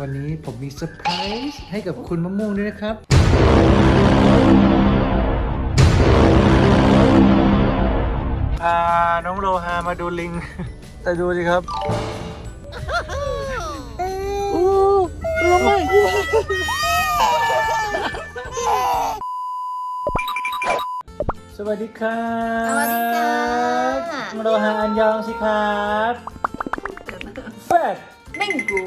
วันนี้ผมมีเซอร์ไพรส์ให้กับคุณมะม่วงด้วยนะครับอ่าน้องโลฮามาดูลิง แต่ดูสิครับอู้ร้องไห้สวัสดีครับสวัสดีค่ะน้องโลฮาอันยองสิครับแฟด แมงกู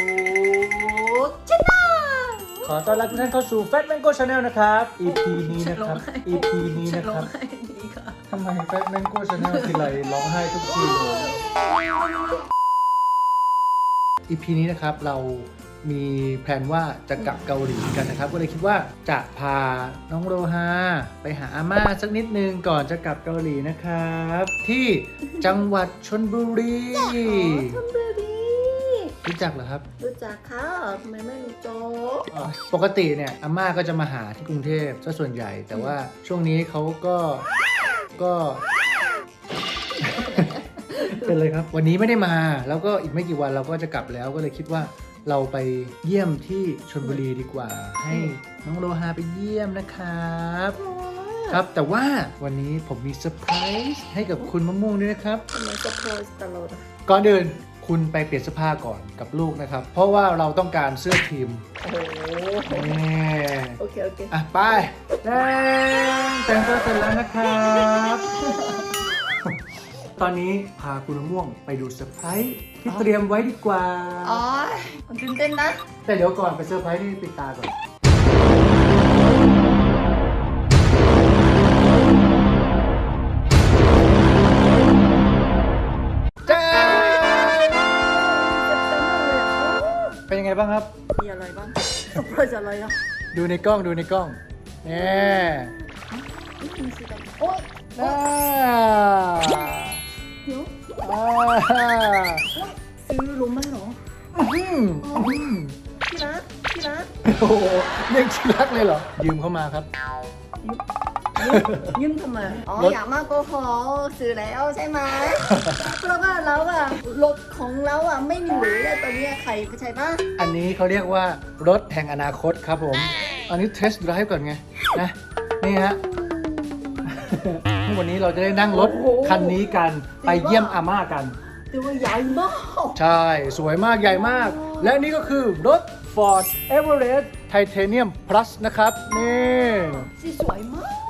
ชนะขอต้อนรับทุกท่านเข้าสู่ Fat Mango Channel นะครับ EP นี้นะครับ EP นี้นะครับดีค่ะ ทำไม Fat Mango Channel ทีไรร้องไห้ทุกทีเลย EP นี้นะครับเรามีแผนว่าจะกลับเกาหลีกันนะครับ ก็เลยคิดว่าจะพาน้องโรฮาไปหาอาม่าสักนิดนึงก่อนจะกลับเกาหลีนะครับ ที่จังหวัดชนบุรีทำดูดีรู้ จักเหรอครับ รู้จักค่ะทำไมไม่รู้โจ๊กปกติเนี่ยอาม่าก็จะมาหาที่กรุงเทพซะส่วนใหญ่ แต่ว่าช่วงนี้เขาก็ก็ เป็นเลยครับ วันนี้ไม่ได้มา แล้วก็อีกไม่กี่วันเราก็จะกลับแล้วก็เลยคิดว่าเราไปเยี่ยมที่ชลบุรีดีกว่า ให้น้องโลฮาไปเยี่ยมนะครับ ครับแต่ว่าวันนี้ผมมีเซอร์ไพรส์ให้กับคุณมะม่วงด้วยนะครับ ทำไมจะโพสตลอดก่อนอื่น คุณไปเปลี่ยนเสื้อผ้าก่อนกับลูกนะครับ เพราะว่าเราต้องการเสื้อทีมโอ้โหนี่โอเค โอเค อะไปแดงแต่งตัวเสร็จแล้วนะครับ ตอนนี้พาคุณมะม่วงไปดูเซอร์ไพรส์ที่เตรียมไว้ดีกว่า อ๋อมันตื่นเต้นนะ แต่เดี๋ยวก่อนไปเซอร์ไพรส์นี่ปิดตาก่อน เป็นยังไงบ้างครับ มีอะไรบ้างสปรายอะไรอะดูในกล้องดูในกล้องแน่นี่มีสีดำโอ๊ยอ่าเดี๋ยวอ่าซื้อรู้ไหมเหรออืมอืมที่รักที่รักโอ้โหเรียกที่รักเลยเหรอ ยืมเข้ามาครับ ยืมทำไม อ๋อรถอยากมาโกหกซื้อแล้วใช่ไหมแล้วก็เราอะรถของเราอะไม่มีหรืออะตอนเนี้ยใครใช่ปะอันนี้เขาเรียกว่ารถแห่งอนาคตครับผม อันนี้เทสต์ไดรฟ์ก่อนไงนะนี่ฮะ วันนี้เราจะได้นั่งรถคันนี้กันไปเยี่ยมอาม่ากันแต่ว่าใหญ่มาก ใช่ สวยมากใหญ่มาก และนี่ก็คือรถ Ford Everest Titanium Plus นะครับ นี่สีสวยมาก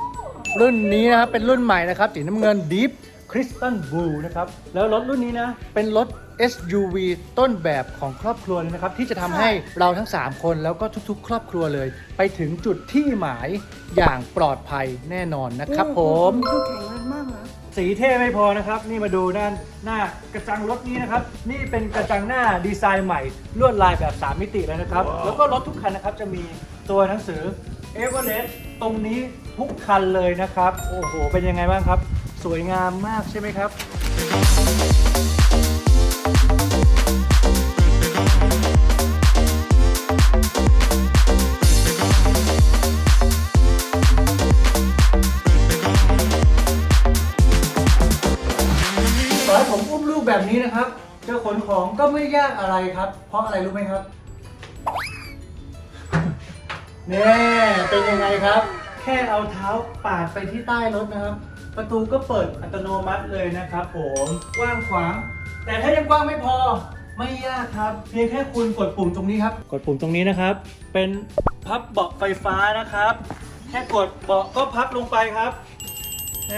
รุ่นนี้นะครับเป็นรุ่นใหม่นะครับสีน้ำเงิน Deep Crystal Blue นะครับแล้วรถรุ่นนี้นะเป็นรถ SUV ต้นแบบของครอบครัวเลยนะครับ ที่จะทำให้เราทั้ง 3 คนแล้วก็ทุกๆ ครอบครัวเลย ไปถึงจุดที่หมายอย่างปลอดภัยแน่นอนนะครับผมคือแข็งแรงมากนะสีเท่ไม่พอนะครับ นี่มาดูด้านหน้ากระจังรถนี้นะครับ นี่เป็นกระจังหน้าดีไซน์ใหม่ลวดลายแบบ 3 มิติเลยนะครับ แล้วก็รถทุกคันนะครับจะมีตัวหนังสือ e v e r e s t ตรงนี้ทุกคันเลยนะครับ โอ้โห เป็นยังไงบ้างครับ สวยงามมากใช่ไหมครับต่อให้ผมอุ้มลูกแบบนี้นะครับจะขนของก็ไม่ยากอะไรครับ เพราะอะไรรู้ไหมครับ เนี่ยเป็นยังไงครับ แค่เอาเท้าปาดไปที่ใต้รถนะครับ ประตูก็เปิดอัตโนมัติเลยนะครับผมกว้างขวาง แต่ถ้ายังกว้างไม่พอไม่ยากครับ เพียงแค่คุณกดปุ่มตรงนี้ครับ กดปุ่มตรงนี้นะครับ เป็นพับเบาะไฟฟ้านะครับ แค่กดเบาะก็พับลงไปครับแหม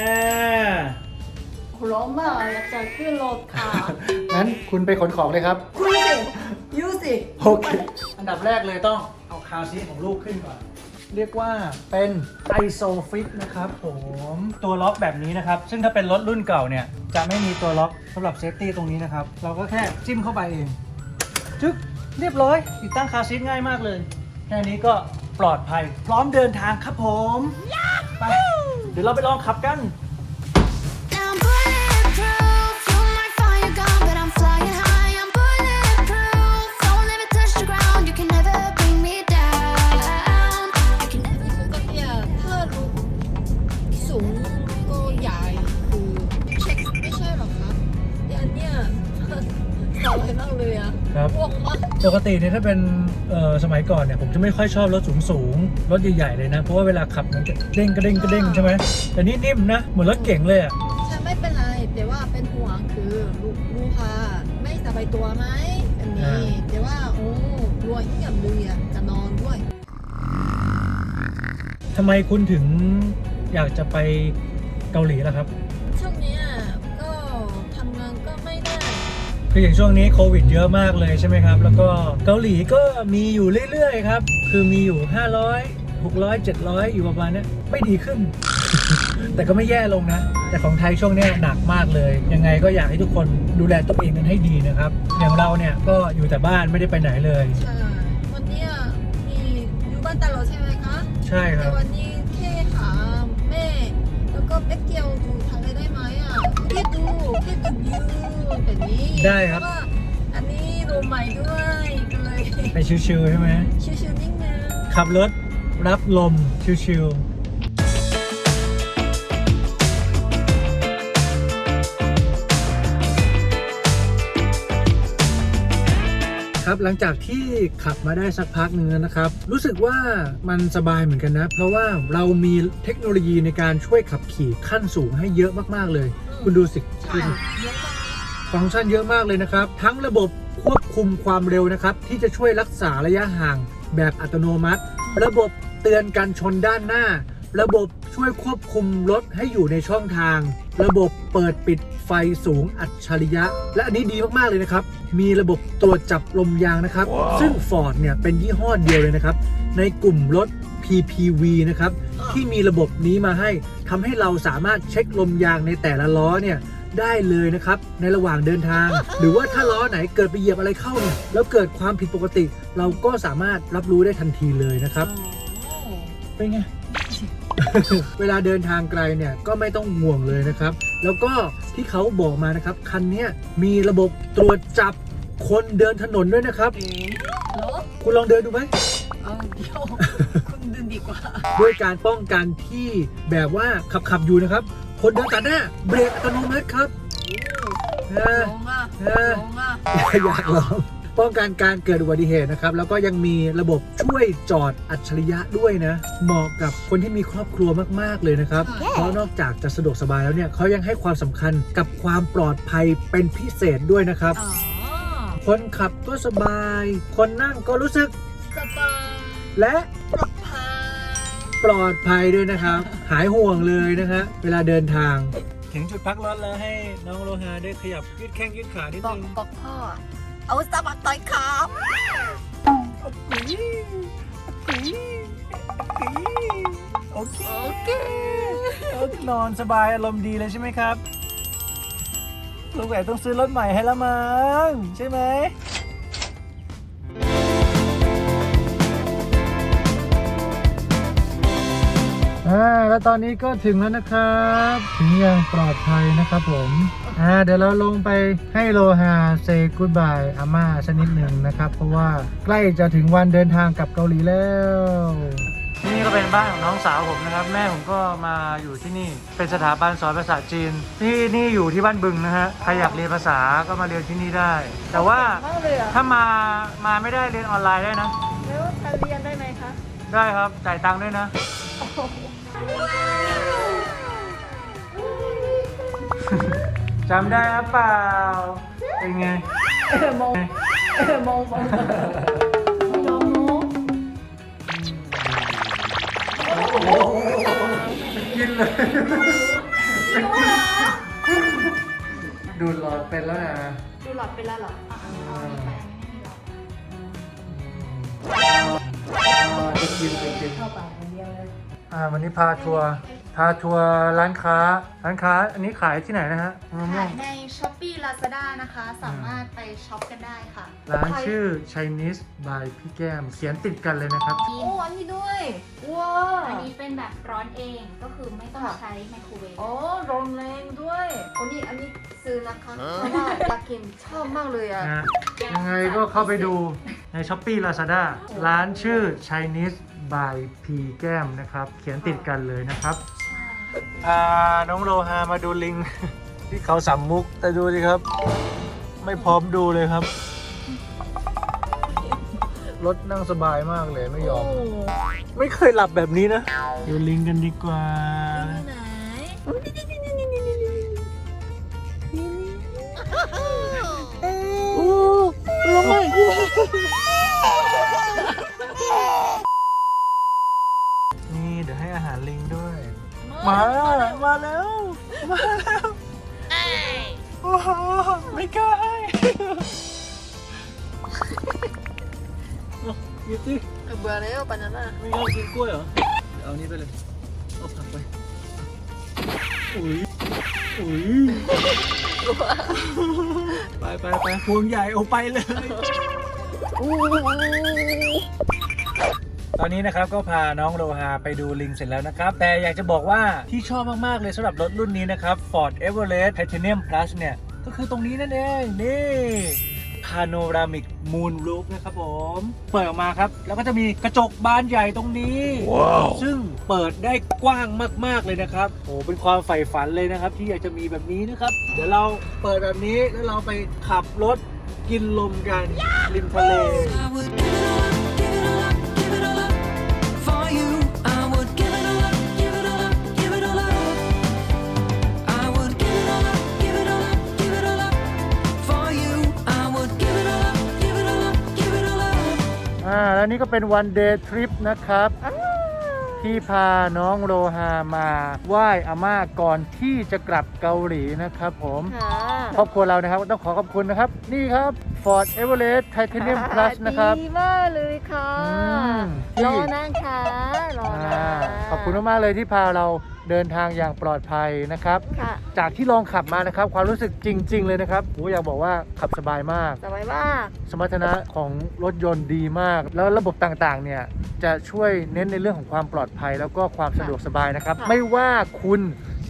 พร้อมมากอยากจะขึ้นรถค่ะ งั้นคุณไปขนของเลยครับ คุณสิยูสิโอเค อันดับแรกเลยต้อง เอาคาซีของลูกขึ้นก่อน เรียกว่าเป็น ISOFIX นะครับผมตัวล็อกแบบนี้นะครับ ซึ่งถ้าเป็นรถรุ่นเก่าเนี่ย จะไม่มีตัวล็อกสำหรับเซฟตี้ตรงนี้นะครับ เราก็แค่จิ้มเข้าไปเองจึ๊กเรียบร้อย ติดตั้งคาซีทง่ายมากเลย แค่นี้ก็ปลอดภัย พร้อมเดินทางครับผม ไป เดี๋ยวเราไปลองขับกัน ปกติเนี่ยถ้าเป็นเอ่อสมัยก่อนเนี่ยผมจะไม่ค่อยชอบรถสูงสูงๆรถใหญ่ๆเลยนะ เพราะว่าเวลาขับมันจะเด้งกระเด้งกระเด้งใช่ไหมแต่นี่นิ่มนะ เหมือนรถเก๋งเลยอะใช่ไม่เป็นไรแต่ว่าเป็นห่วงคือลูกลูกค้าไม่สบายตัวไหมอันอ่านี้แต่ว่าโอ้กลัวเงียบเลยอะจะนอนด้วยทำไมคุณถึงอยากจะไปเกาหลีล่ะครับ คืออย่างช่วงนี้โควิดเยอะมากเลยใช่ไหมครับ แล้วก็เกาหลีก็มีอยู่เรื่อยๆครับ คือมีอยู่ 500 600 700 อยู่ประมาณเนี้ยไม่ดีขึ้น แต่ก็ไม่แย่ลงนะ แต่ของไทยช่วงเนี้ยหนักมากเลย ยังไงก็อยากให้ทุกคนดูแลตัวเองกันให้ดีนะครับ อย่างเราเนี่ยก็อยู่แต่บ้านไม่ได้ไปไหนเลย ใช่วันเนี้ยมีอยู่บ้านตลอดใช่ไหมคะใช่คแต่รับ วันนี้แค่หาแม่ แล้วก็แป๊บเดียวดูทำอะไรได้ไหมอะแค่ดูแค่ดูวิว แบบนี้ได้ครับแล้วก็อันนี้รูมใหม่ด้วยก็เลยไปชิวๆใช่ไหมชิวๆนิดนึงขับรถรับลมชิวๆครับหลังจากที่ขับมาได้สักพักหนึ่งแล้วนะครับ รู้สึกว่ามันสบายเหมือนกันนะ เพราะว่าเรามีเทคโนโลยีในการช่วยขับขี่ขั้นสูงให้เยอะมาก ๆ เลย คุณดูสิดูสิเยอะมาก ฟังก์ชันเยอะมากเลยนะครับ ทั้งระบบควบคุมความเร็วนะครับ ที่จะช่วยรักษาระยะห่างแบบอัตโนมัติ ระบบเตือนการชนด้านหน้า ระบบช่วยควบคุมรถให้อยู่ในช่องทาง ระบบเปิดปิดไฟสูงอัจฉริยะ และอันนี้ดีมากๆเลยนะครับ มีระบบตรวจจับลมยางนะครับซึ่ง Ford เนี่ยเป็นยี่ห้อเดียวเลยนะครับ ในกลุ่มรถ PPV นะครับ ที่มีระบบนี้มาให้ทำให้เราสามารถเช็คลมยางในแต่ละล้อเนี่ย ได้เลยนะครับ ในระหว่างเดินทาง หรือว่าถ้าล้อไหนเกิดไปเหยียบอะไรเข้าเนี่ยแล้วเกิดความผิดปกติ เราก็สามารถรับรู้ได้ทันทีเลยนะครับโอ้เป็นไง เวลาเดินทางไกลเนี่ยก็ไม่ต้องห่วงเลยนะครับ แล้วก็ที่เขาบอกมานะครับ คันเนี้ยมีระบบตรวจจับคนเดินถนนด้วยนะครับเหรอคุณลองเดินดูไหมเอาเดี๋ยวคุณดึงดีกว่า ด้วยการป้องกันที่แบบว่าขับขับๆอยู่นะครับ คนเดินตัดหน้าเบรกอัตโนมัติครับนะลงอะเออลงอะอยากลองป้องกันการเกิดอุบัติเหตุนะครับ แล้วก็ยังมีระบบช่วยจอดอัจฉริยะด้วยนะ เหมาะกับคนที่มีครอบครัวมาก ๆ เลยนะครับ เพราะนอกจากจะสะดวกสบายแล้วเนี่ยเขายังให้ความสำคัญกับความปลอดภัยเป็นพิเศษด้วยนะครับอ๋อคนขับก็สบาย คนนั่งก็รู้สึกสบายและปลอดภัยป ลอดภัยด้วยนะครับ หายห่วงเลยนะฮะเวลาเดินทาง ถึงจุดพักรถแล้วให้น้องโลหะได้ขยับยืดแข้งยืดขานิดบอกนึงบอกพ่อ เอาสะบัดต่อยครับโอเคโอเค นอนสบายอารมณ์ดีเลยใช่ไหมครับลุงแหวนต้องซื้อรถใหม่ให้ละมั้งใช่ไหม อ่าแล้วตอนนี้ก็ถึงแล้วนะครับ ถึงอย่างปลอดภัยนะครับผมอ่าเดี๋ยวเราลงไปให้โลหาเซกูดบายอาม่าสักนิดหนึ่งนะครับ เพราะว่าใกล้จะถึงวันเดินทางกลับเกาหลีแล้วนี่ก็เป็นบ้านของน้องสาวผมนะครับ แม่ผมก็มาอยู่ที่นี่เป็นสถาบันสอนภาษาจีนนี่นี่อยู่ที่บ้านบึงนะฮะใครอยากเรียนภาษาก็มาเรียนที่นี่ได้ แต่ว่ามากเลยอะถ้ามามาไม่ได้เรียนออนไลน์ได้นะแล้วจะเรียนได้ไหมคะได้ครับจ่ายตังค์ด้วยนะ จำได้หรือเปล่า เป็นไง เออมองเออมองมองมองมองกินเลย ดูดหลอดเป็นแล้วนะดูหลับไปแล้วเหรออะเอาอันนี้ไปอันนี้ไม่มีหรอกจะกินจะกิน เข้าไป อย่างเดียวเลยอ่าวันนี้พาทัวร์พาทัวร์ร้านค้าร้านค้า อันนี้ขายที่ไหนนะฮะมะม่วขางยใน Shopee Lazada นะคะ สามารถไปช็อปกันได้ค่ะร้านชื่อ Chinese by พี่แก้ม เขียนติดกันเลยนะครับ โอ้อันนี้ด้วยว้าอันนี้เป็นแบบร้อนเองก็คือไม่ต้องค่ะใช้ไมโครเวฟโอ้โรงแรงด้วยอันนี้อันนี้ซื้อนะคะเพราะว่าอยากกินชอบมากเลยอะนะยังไงก็เข้าไปดูใน Shopee Lazada ร้านชื่อ Chinese by พี่แก้มนะครับ เขียนติดกันเลยนะครับอ่าน้องโลฮามาดูลิง ที่เขาสามมุกแต่ดูสิครับ ไม่พร้อมดูเลยครับ รถนั่งสบายมากเลยไม่ยอม ไม่เคยหลับแบบนี้นะ ดูลิงกันดีกว่า ไหนนี่เดี๋ยวให้ อาหารลิงด้วย มา มาแล้ว มาแล้วโอ้โหไม่กล้าให้เอาหยิบสิเบื่อแล้วปานาน่าไม่ชอบกินกล้วยเหรอ เอานี่ไปเลย เอาผักไป อุ้ย อุ้ย ไปไปไปพวงใหญ่เอาไปเลย ตอนนี้นะครับก็พาน้องโลฮาไปดูลิงเสร็จแล้วนะครับ แต่อยากจะบอกว่าที่ชอบมาก ๆ เลยสำหรับรถรุ่นนี้นะครับ Ford Everest Titanium Plus เนี่ย ก็คือตรงนี้นั่นเอง นี่ Panoramic Moon Roof นะครับผม เปิดออกมาครับ แล้วก็จะมีกระจกบานใหญ่ตรงนี้ซึ่งเปิดได้กว้างมากๆเลยนะครับโอ้เป็นความใฝ่ฝันเลยนะครับ ที่อยากจะมีแบบนี้นะครับ เดี๋ยวเราเปิดแบบนี้แล้วเราไปขับรถกินลมกันริมทะเล อ่าแล้วนี่ก็เป็นวันเดย์ทริปนะครับที่พาน้องโรฮามาไหว้อาม่าก่อนที่จะกลับเกาหลีนะครับผมค่ะครอบครัวเรานะครับต้องขอขอบคุณนะครับ นี่ครับ Ford Everest Titanium Plus นะครับ ดีมากเลยค่ะอืม รอนะคะรออ่านะขอบคุณมากๆเลยที่พาเราเดินทางอย่างปลอดภัยนะครับ ค่ะจากที่ลองขับมานะครับ ความรู้สึกจริง ๆ เลยนะครับโอ้อยากบอกว่าขับสบายมาก สบายมากสมรรถนะของรถยนต์ดีมาก แล้วระบบต่างๆ เนี่ยจะช่วยเน้นในเรื่องของความปลอดภัย แล้วก็ความสะดวกสบายนะครับค่ะไม่ว่าคุณ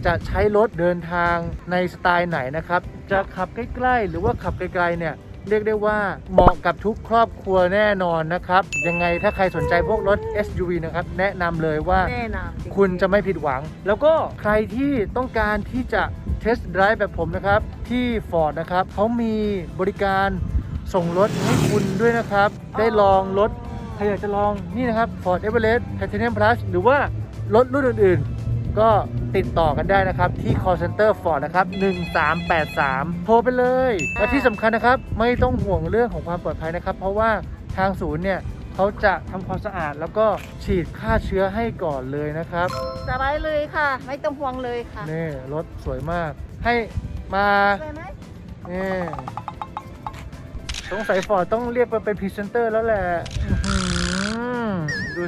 จะใช้รถเดินทางในสไตล์ไหนนะครับ จะขับใกล้ ๆ หรือว่าขับไกลๆเนี่ย เรียกได้ว่าเหมาะกับทุกครอบครัวแน่นอนนะครับ ยังไงถ้าใครสนใจพวกรถ SUV นะครับ แนะนำเลยว่าแน่นอนจริงๆ คุณจะไม่ผิดหวัง แล้วก็ใครที่ต้องการที่จะเทสต์ไดรฟ์แบบผมนะครับ ที่ Ford นะครับเขามีบริการส่งรถให้คุณด้วยนะครับ ได้ลองรถ ใครอยากจะลองนี่นะครับ Ford Everest Titanium Plus หรือว่ารถรุ่นอื่นๆ ก็ ติดต่อกันได้นะครับที่ call center Ford นะครับ 1383 โทรไปเลย และที่สำคัญนะครับไม่ต้องห่วงเรื่องของความปลอดภัยนะครับ เพราะว่าทางศูนย์เนี่ยเขาจะทำความสะอาดแล้วก็ฉีดฆ่าเชื้อให้ก่อนเลยนะครับ สบายเลยค่ะ ไม่ต้องห่วงเลยค่ะนี่รถสวยมาก ให้มาสวยไหมนี่สงสัยฟอร์ดต้องเรียกมาเป็นพรีเซนเตอร์แล้วแหละอื้อหือดู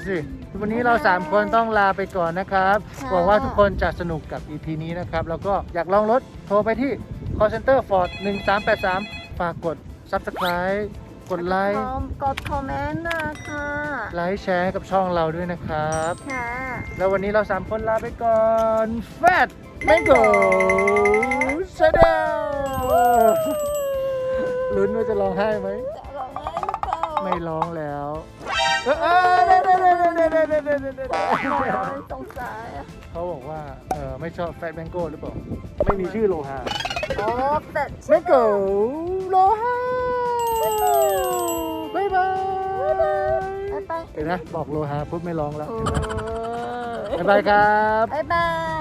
สิวันนี้เรา3คนต้องลาไปก่อนนะครับหวังว่าทุกคนจะสนุกกับ EP นี้นะครับ แล้วก็อยากลองรถโทรไปที่ call center Ford 1383 ฝากกด Subscribe กดไลค์กดคอมเมนต์นะคะไลค์แชร์ให้กับช่องเราด้วยนะครับค่ะแล้ววันนี้เรา3คนลาไปก่อนแฟดแมงโกชาแนลลุ้นว่าจะร้องไห้ไหมจะร้องไห้หรือเปล่าไม่ร้องแล้วเอ้ยเอ้ย เด้เด้เด้เด้เด้เด้ตรงซ้ายเขาบอกว่าเออไม่ชอบแฟตแมงโก้หรือเปล่า ไม่มีชื่อโลหะอ๋อแตอแมงโก้โลหะบ๊ายบายไปไปเห็นนะบอกโลหะปุ๊บไม่ร้องแล้วบ๊ายบายครับ บ๊ายบาย